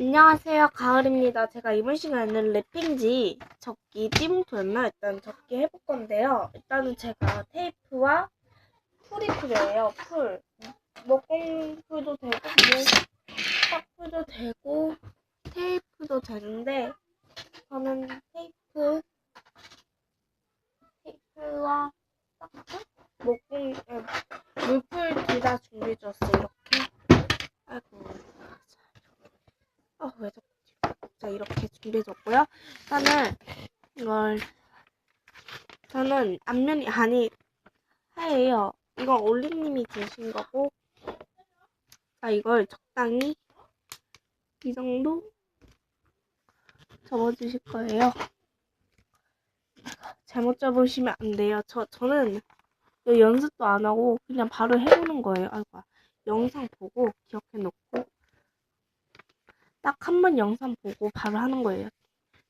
안녕하세요. 가을입니다. 제가 이번 시간에는 랩핑지 접기 띠뭉토였나? 일단 접기 해볼 건데요. 일단은 제가 테이프와 풀이 필요해요. 풀. 먹공풀도 되고, 뭐, 딱풀도 되고, 테이프도 되는데, 저는 테이프, 테이프와 딱풀? 먹공, 에, 물풀 둘 다 준비해줬어요. 이렇게. 아이고. 아, 왜 자꾸. 자, 이렇게 준비해줬고요. 일단은, 이걸, 저는 앞면이, 아니, 하예요. 이건 올리님이 주신 거고, 자, 이걸 적당히, 이 정도 접어주실 거예요. 잘못 접으시면 안 돼요. 저, 저는 연습도 안 하고, 그냥 바로 해보는 거예요. 아이고, 영상 보고, 놓고, 딱 한 번 영상 보고 바로 하는 거예요.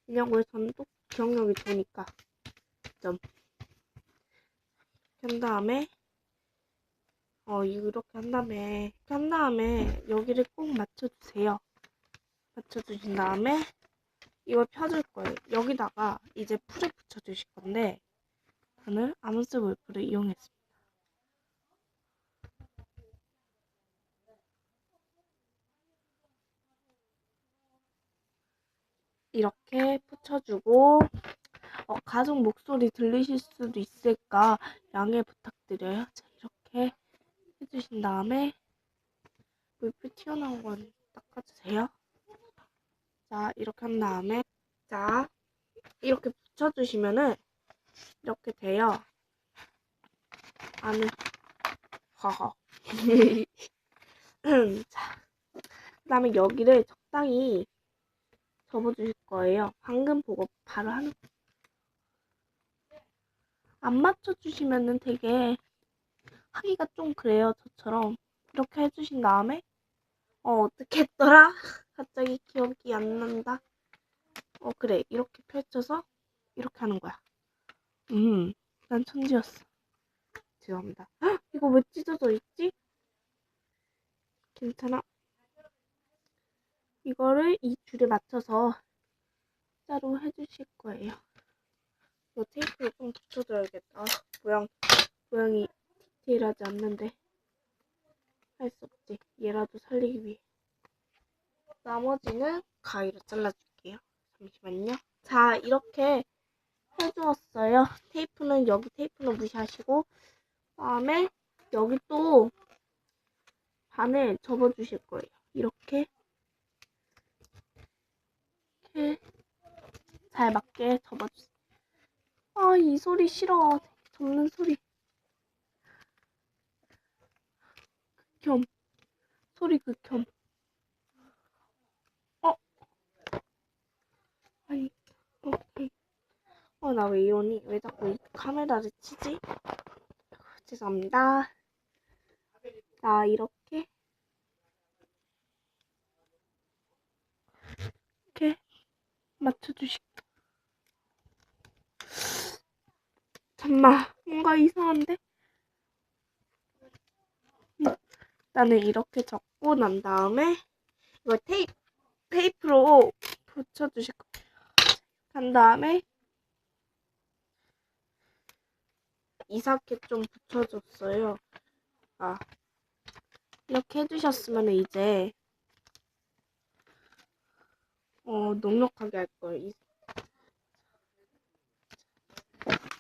왜냐고요? 저는 또 기억력이 좋으니까. 점. 한 다음에, 어, 이렇게 한 다음에, 이렇게 한 다음에, 여기를 꼭 맞춰주세요. 맞춰주신 다음에, 이걸 펴줄 거예요. 여기다가 이제 풀을 붙여주실 건데, 저는 아몬스 몰프를 이용했습니다. 이렇게 붙여주고 어, 가족 목소리 들리실 수도 있을까 양해 부탁드려요. 자, 이렇게 해주신 다음에 물풀 튀어나온 건 닦아주세요. 자, 이렇게 한 다음에 자, 이렇게 붙여주시면은 이렇게 돼요. 안에 허허 자, 그 다음에 여기를 적당히 접어주실 거예요. 방금 보고 바로 하는 안 맞춰주시면은 되게 하기가 좀 그래요. 저처럼 이렇게 해주신 다음에 어 어떻게 했더라? 갑자기 기억이 안 난다. 어 그래 이렇게 펼쳐서 이렇게 하는 거야. 음, 난 천지였어. 죄송합니다. 헉, 이거 왜 찢어져 있지? 괜찮아. 이거를 이 줄에 맞춰서 숫자로 해주실 거예요. 이 테이프를 좀 붙여줘야겠다. 아, 모양, 모양이 디테일하지 않는데. 할 수 없지. 얘라도 살리기 위해. 나머지는 가위로 잘라줄게요. 잠시만요. 자, 이렇게 해주었어요. 테이프는, 여기 테이프는 무시하시고, 다음에 여기 또 반을 접어주실 거예요. 이렇게. 이렇게 잘 맞게 접어주세요. 아, 이 소리 싫어. 접는 소리. 극혐. 소리 극혐. 어? 아니, 어, 어, 나 왜 이러니? 왜 자꾸 이 카메라를 치지? 죄송합니다. 자, 이렇게. 이렇게 맞춰주시고. 잠만, 뭔가 이상한데? 음, 나는 이렇게 접고 난 다음에 이거 테이프, 테이프로 붙여주실 거예요. 한 다음에 이삭해 좀 붙여줬어요. 아, 이렇게 해주셨으면 이제 어, 넉넉하게 할 거예요. 이-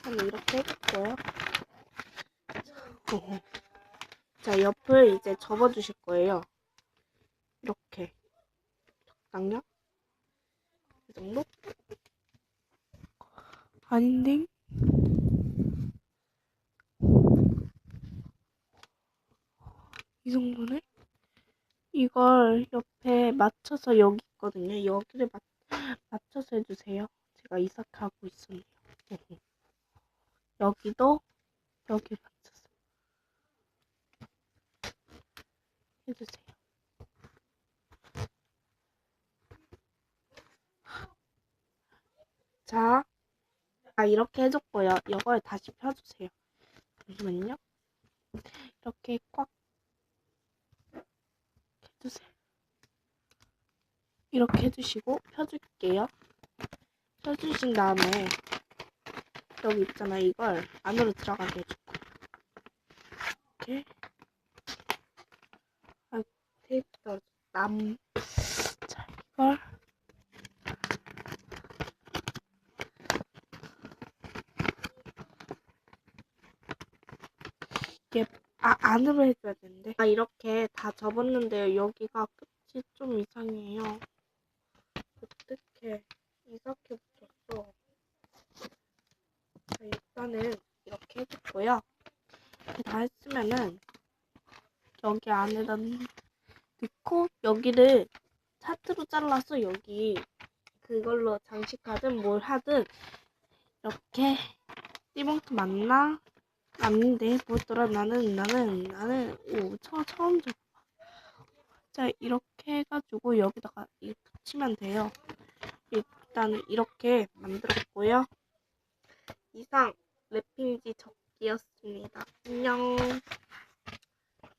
저는 이렇게 해줬고요. 어. 자, 옆을 이제 접어주실 거예요. 이렇게. 적당량? 이 정도? 아닌데? 이 정도네? 이걸 옆에 맞춰서 여기 있거든요. 여기를 맞, 맞춰서 해주세요. 제가 이렇게 하고 있었네요. 여기도 여기 맞춰서 해주세요. 자, 아 이렇게 해줬고요. 이걸 다시 펴주세요. 잠시만요. 이렇게 꽉 해주세요. 이렇게 해주시고 펴줄게요. 펴주신 다음에 여기 있잖아 이걸 안으로 들어가게 거야. 이렇게 아 테이프 떨어져 남. 자 이걸 이게 아 안으로 해줘야 되는데 아 이렇게 다 접었는데요 여기가 끝이 좀 이상해요 어떻게 이렇게 붙였어 자 일단은 이렇게 해줬고요 이렇게 다 했으면은 여기 안에다 넣고 여기를 차트로 잘라서 여기 그걸로 장식하든 뭘 하든 이렇게 띠봉트 맞나? 아닌데 뭐더라 나는 나는 나는 오 처, 처음 줘. 자 이렇게 해가지고 여기다가 이 붙이면 돼요. 일단은 이렇게 만들었고요. 이상 랩핑지 접기였습니다. 안녕.